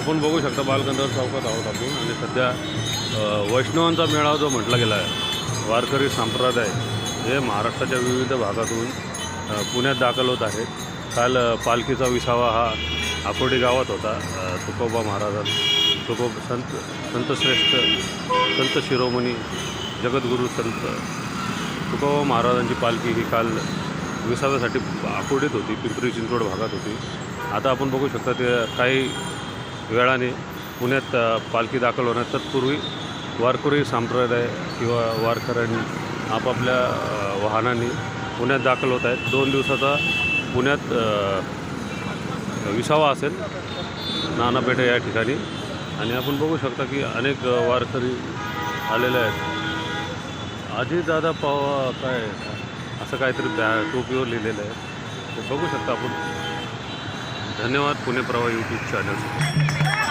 आपण बघू शकता बालगंधर्व चौकात आहोत आपण. आणि सध्या वैष्णवांचा मेळावा जो म्हटला गेला आहे वारकरी संप्रदाय हे महाराष्ट्राच्या विविध भागातून पुण्यात दाखल होत आहेत. काल पालखीचा विसावा हा आकोडी गावात होता. तुकोबा महाराजां तुकोब संत संतश्रेष्ठ संत शिरोमणी जगद्गुरू संत. तुकोबा महाराजांची पालखी ही काल विसाव्यासाठी आकोडीत होती पिंपरी चिंचवड भागात होती. आता आपण बघू शकता ते काही वेळाने पुण्यात पालखी दाखल होण्यात तत्पूर्वी वारकरी संप्रदाय किंवा वारकऱ्यांनी आपापल्या वाहनांनी पुण्यात दाखल होत आहेत. दोन दिवसाचा पुण्यात विसावा असेल. नानापेठे या ठिकाणी. आणि आपण बघू शकता की अनेक वारकरी आलेले आहेत. अजितदादा पावा काय असं काहीतरी बॅ टोपीवर लिहिलेलं आहे. ते बघू शकता आपण. धन्यवाद पुणे प्रवाह यूट्यूब चॅनलसाठी